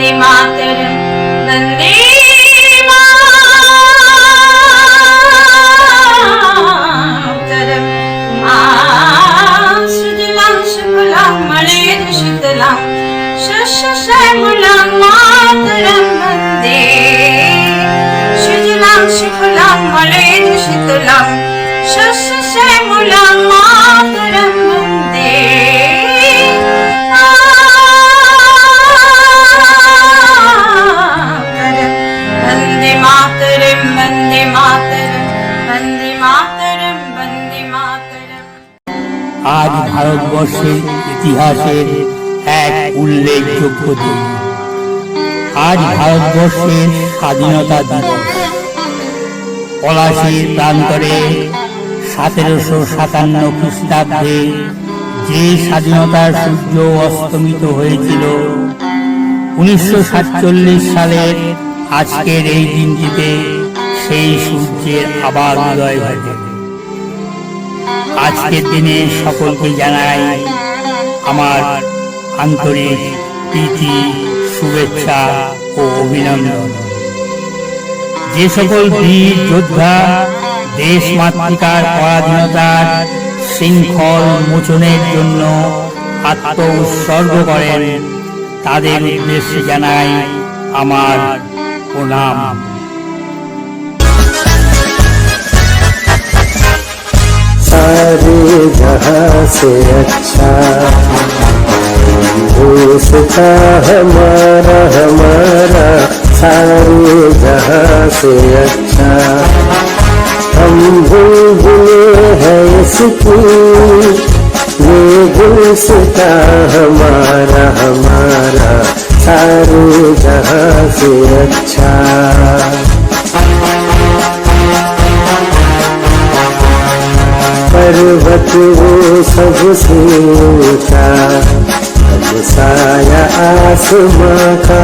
Vande Mataram, Vande Mataram. Ma Shridilam, Shimulam, Malid Shridilam, Shasha Shimulam, Mataram, ভারতবর্ষের ইতিহাসের এক উল্লেখযোগ্য দিন। আজ ভারতবর্ষের স্বাধীনতা দিবস। পলাশীর প্রান্তরে সতেরোশো সাতান্ন খ্রিস্টাব্দে যে স্বাধীনতার সূর্য অস্তমিত হয়েছিল, উনিশশো সাতচল্লিশ সালের আজকের এই দিনটিতে সেই সূর্যের আবার উদয় ঘটে। আজকের দিনে সকলকে জানাই আমার আন্তরিক প্রীতি, শুভেচ্ছা ও অভিনন্দন। যে সকল বীর যোদ্ধা, দেশ মাতৃকার পরাধীনতার শৃঙ্খল মোচনের জন্য আত্ম উৎসর্গ করেন, তাদের উদ্দেশ্যে জানাই আমার প্রণাম। सारे जहाँ से अच्छा दोस्त हमारा हमारा सारे जहाँ से अच्छा हम भूल भूले हैं इसकी ये गुलसिता हमारा हमारा सारे जहाँ से अच्छा पर्वत वो सबसे ऊँचा, अब साया आसमां का।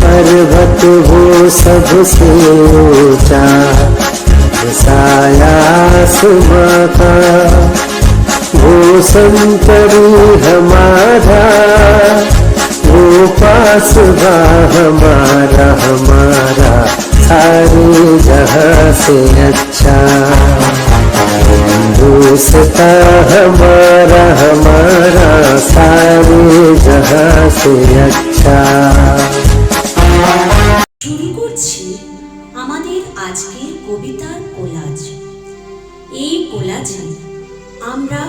पर्वत वो सबसे ऊँचा, अब साया आसमां का। वो संतरी हमारा, वो पास हमारा हमारा सारे जहाँ से अच्छा। दोस्ता हमारा हमारा सारे जहाँ से अच्छा শুরু করছি আমাদের আজকের কবিতার কোলাজ এই কোলাজে আমরা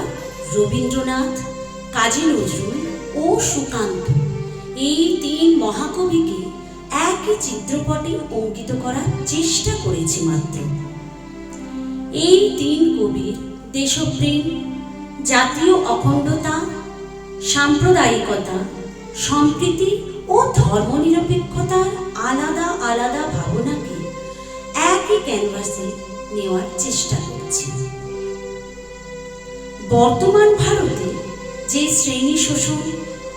রবীন্দ্রনাথ কাজী নজরুল ও সুকান্ত এই তিন মহাকবিকে একই চিত্রপটে অঙ্কিত করার চেষ্টা করেছি মাত্র এই তিন কবির দেশপ্রেম, জাতীয় অখণ্ডতা, সাম্প্রদায়িকতা, সম্প্রীতি ও ধর্মনিরপেক্ষতার আলাদা আলাদা ভাবনাকে একই ক্যানভাসে নেওয়ার চেষ্টা করছি। বর্তমান ভারতে যে শ্রেণি শোষণ,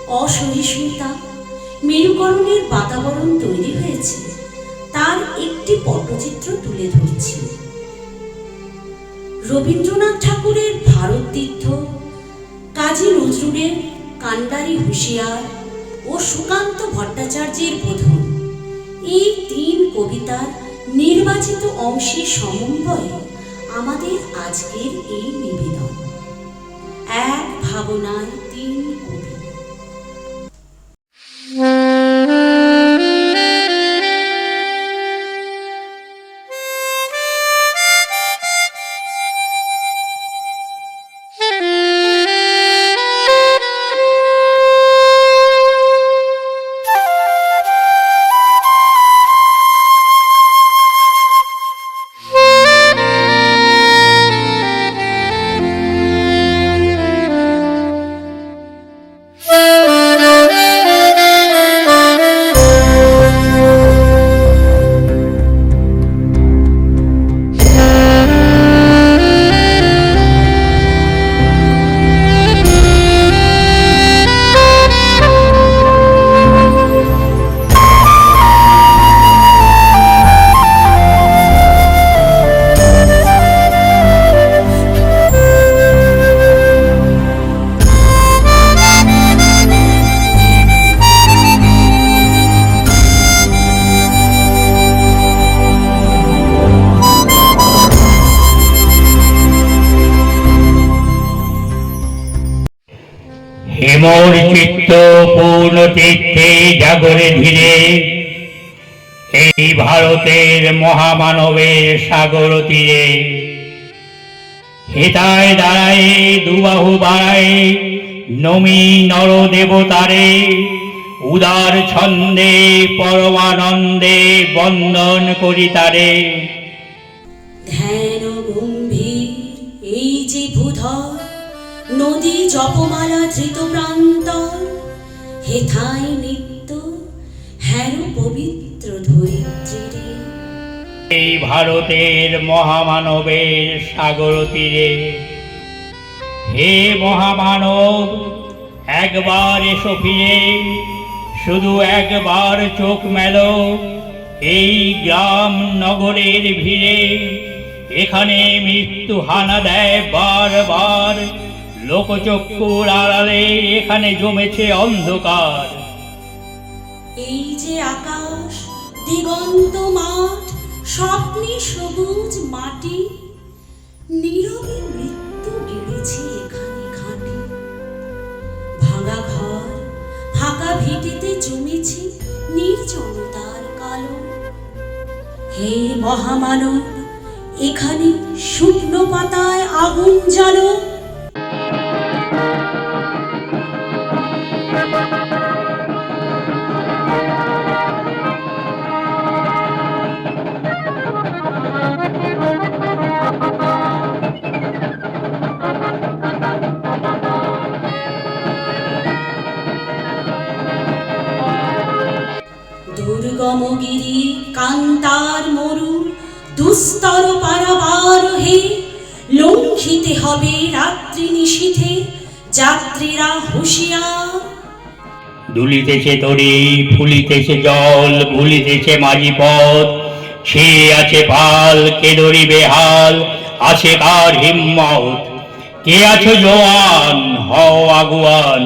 অসহিষ্ণুতা, মেরুকরণের বাতাবরণ তৈরি হয়েছে, তার একটি পটচিত্র তুলে ধরছি। রবীন্দ্রনাথ ঠাকুরের ভারত তীর্থ, কাজী নজরুলের কান্ডারি হুঁশিয়ার ও সুকান্ত ভট্টাচার্যের বোধন। এই তিন কবিতার নির্বাচিত অংশের সমন্বয়ে আমাদের আজকের এই নিবেদন। এক ভাবনায় ভারতের মহামানবের সাগর তীরে। হেতায় দাঁড়ায়, দুবাহু বাড়ায়, নমি নর দেবতারে উদার ছন্দে, পরমানন্দে বন্দন করি তারে। ধ্যান গম্ভীর, এই যে ভূধর, নদী জপমালা ধৃত প্রান্তর, হেথায় নিত্য হ্যার পবিত্র ধরিত্রী এই ভারতের মহামানবের সাগর তীরে। হে মহামানব, একবার এসো ফিরে, শুধু একবার চোখ মেলো, এই গ্রাম নগরের ভিড়ে। এখানে মৃত্যু হানা দেয় বারবার, লোকচক্ষুর আড়ালে এখানে জমেছে অন্ধকার। এই যে আকাশ, দিগন্ত মাঠ স্বপ্নে সবুজ মাটি, নীরবে মৃত্যু গেড়েছে এখানে ঘাটে ভাঙা ঘর, ফাঁকা ভিটেতে জমেছে নির্জনতার কালো। হে মহামানব, এখানে শুকনো পাতায় আগুন জ্বালো। দুর্গমগিরি কান্তার মরু, দুস্তর পারাবার হে, লঙ্ঘিতে হবে রাত্রি নিশীথে যাত্রীরা হুঁশিয়ার। দুলিতেছে তরি ফুলিতেছে জল ভুলিতেছে মাঝি পথ, সে আছে পাল, কে ধরিবে হাল আছে কার হিম্মত? কে আছো জোয়ান, হও আগুয়ান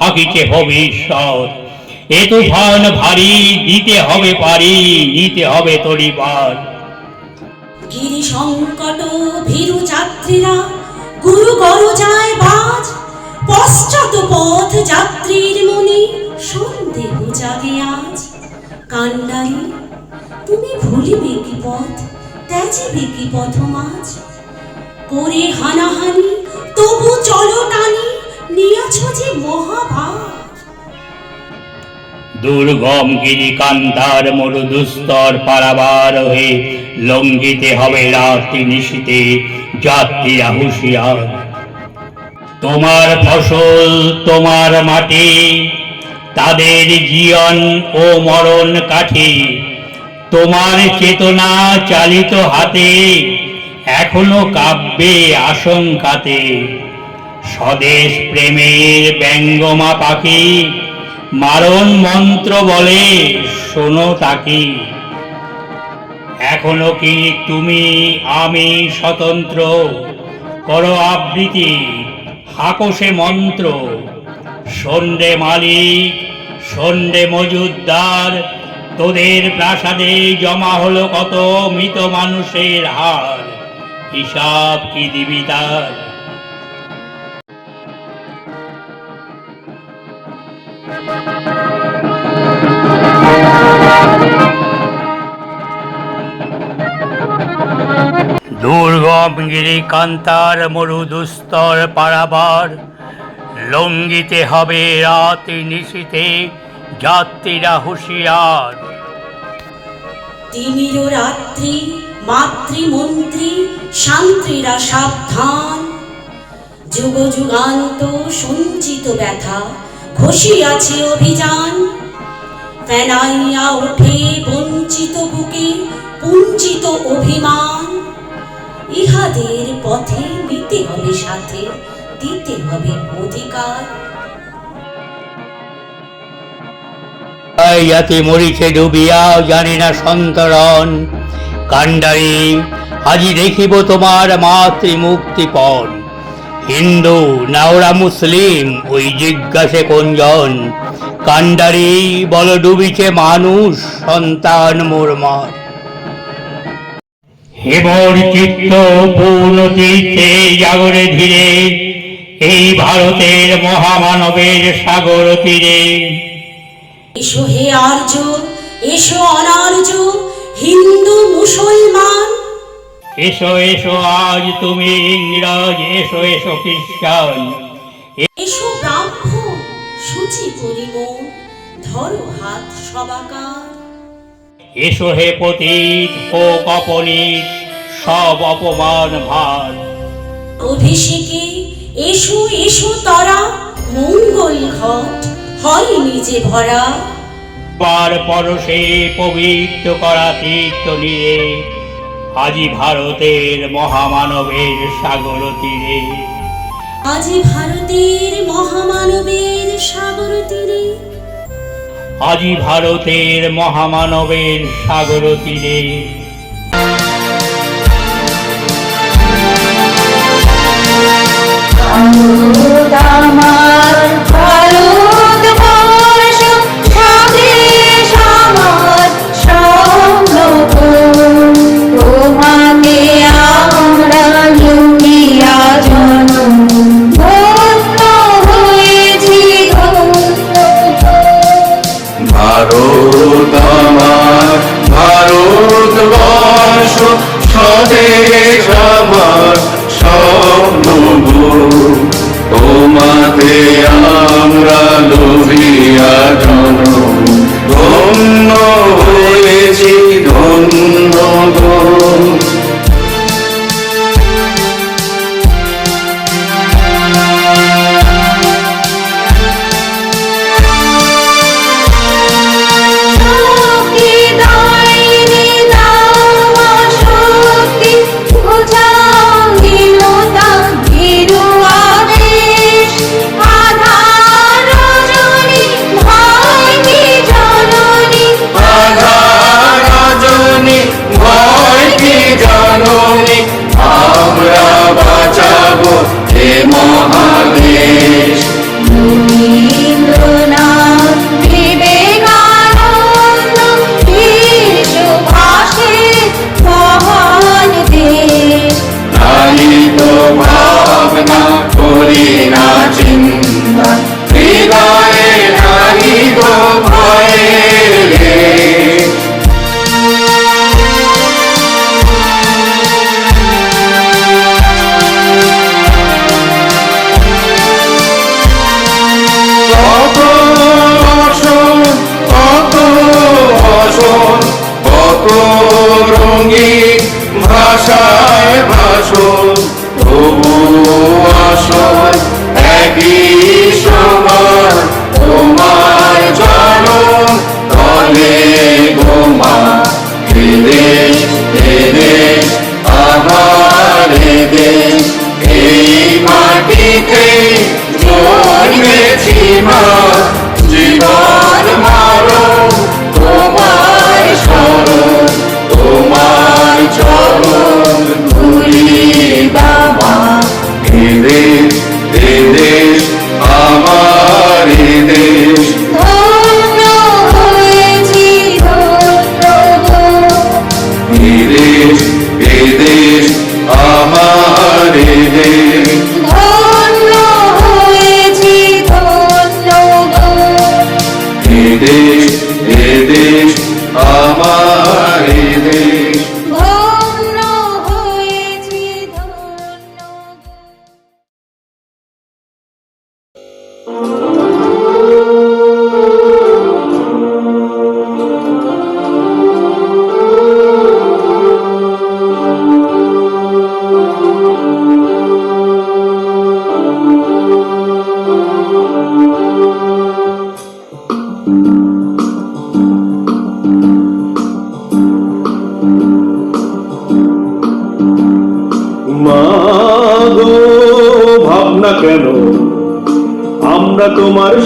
হাকিছে ভবিষ্যৎ। এ তুফান ভারী, দিতে হবে পারি, নিতে হবে তরি পার। গিরি সংকট ভীরু যাত্রীরা গুরু গরু যায় বাজ, পশ্চাৎ পথ যাত্রীর মনে সন্দেহ জাগে আজ। কান্ডারি, তুমি ভুলিবে কি পথ, ত্যাজিবে কি পথ মাঝ? করে হানাহানি দুর্গম গিরি কান্তার মরু দুস্তর পারাবার হয়ে লঙ্ঘিতে হবে রাত্রি নিশীতে যাত্রীরা হুঁশিয়ার তোমার ফসল, তোমার মাটি, তাদের জীবন ও মরণ কাঠি, তোমার চেতনা চালিত হাতে, এখনও কাব্যে আশঙ্কাতে। স্বদেশ প্রেমের ব্যঙ্গমা পাখি মারণ মন্ত্র বলে, শোনো তাকি। এখনও কি তুমি আমি স্বতন্ত্র? করো আবৃত্তি হাকোষে মন্ত্র। সন্ধ্যে মালিক সন্ধ্যে মজুদ্দার, তোদের প্রাসাদে জমা হলো কত মৃত মানুষের হার। হিসাব কি দিবি তার? দুর্গম গিরি কান্তার মরু দুস্তর পারাবার। লঙ্গিতে হবে রাতে নিশীতে যাত্রীরা হুঁশিয়ার। তিমির রাত্রি, মাতৃমন্ত্রী শান্তিরা সাবধান। যুগ যুগান্ত সঞ্চিত ব্যথা, ঘষিয়াছে অভিযান। ফেনাইয়া ওঠে বঞ্চিত বুকে পুঞ্চিত অভিমান। ইহাদের পথে নিতে হবে সাথে, দিতে হবে অধিকার। এই জাতি মরিছে জানি না সন্তরণ। কাণ্ডারি, আজি দেখিব তোমার মাতৃ মুক্তিপণ হিন্দু নাওরা মুসলিম, ওই জিজ্ঞাসে কোনজন? কাণ্ডারি, বল ডুবিছে মানুষ, সন্তান মোরমার হেমর চিত্ত পূর্ণ তীর্থে জাগরে ধীরে এই ভারতের মহামানবের সাগর তীরে। এসো হে আর্য এসো অনার্য হিন্দু মুসলমান। এসো এসো আজ তুমি ইংরাজ এসো এসো খ্রিস্টান। এসো ব্রাহ্মণ সূচি পরিমণ ধরো হাত সবাকার। এসো হে পতীত হোক অপনীত সব অপমান ভার। অভিষেকে এসো এসো তারা মঙ্গল ঘট হয় নিজে ভরা। বার পরশে পবিত্র করা তীর্থ নিয়ে আজি ভারতের মহামানবের সাগর তীরে। আজ ভারতের মহামানবের সাগর তীরে আজি ভারতের মহামানবের সাগর তীরে লোভিয়া জন ধন্য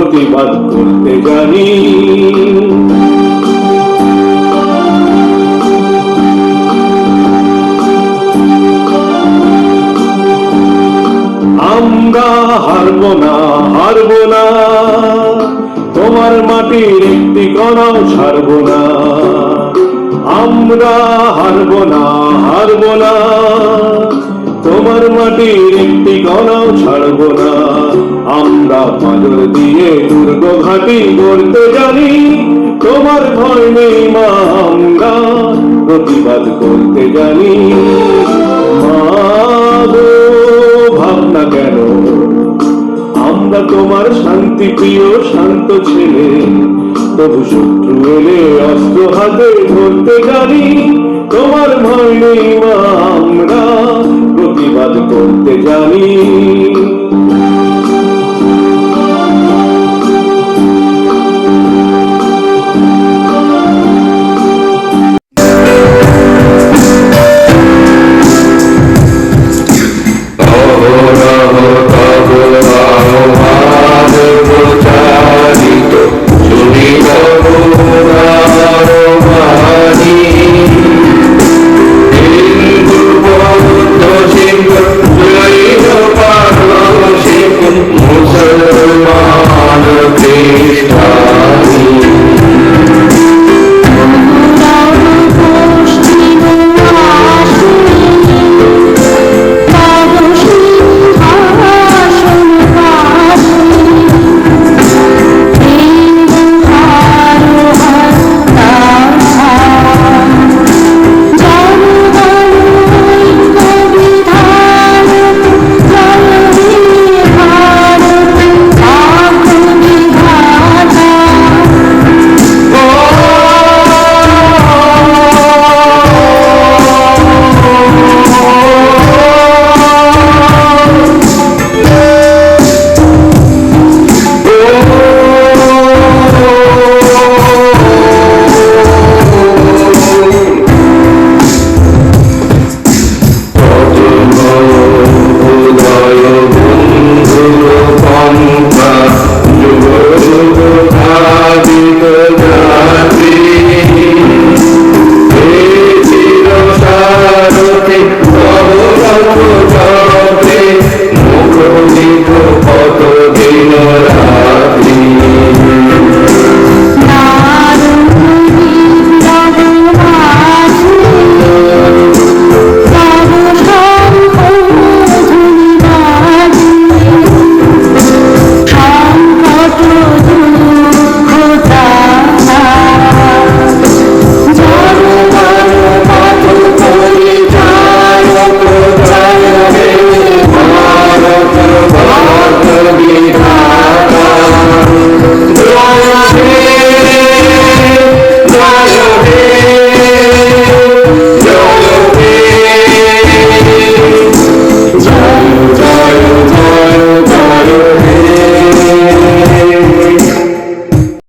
প্রতিবাদ করতে জানি। আমরা হারব না হারব না। তোমার মাটির একটি কণাও ছাড়ব না। আমরা হারব না হারব না। তোমার মাটির একটি কণাও ছাড়ব না। আমরা পাজর দিয়ে দুর্গ ঘাটি করতে জানি তোমার ভয় নেই মা আমরা, প্রতিবাদ করতে জানি। মা ভাবনা কেন? আমরা তোমার শান্তি প্রিয়, শান্ত ছেলে। তবু শত্রু এলে অস্ত্র হাতে ধরতে জানি, তোমার ভয় নেই মা আমরা, প্রতিবাদ করতে জানি।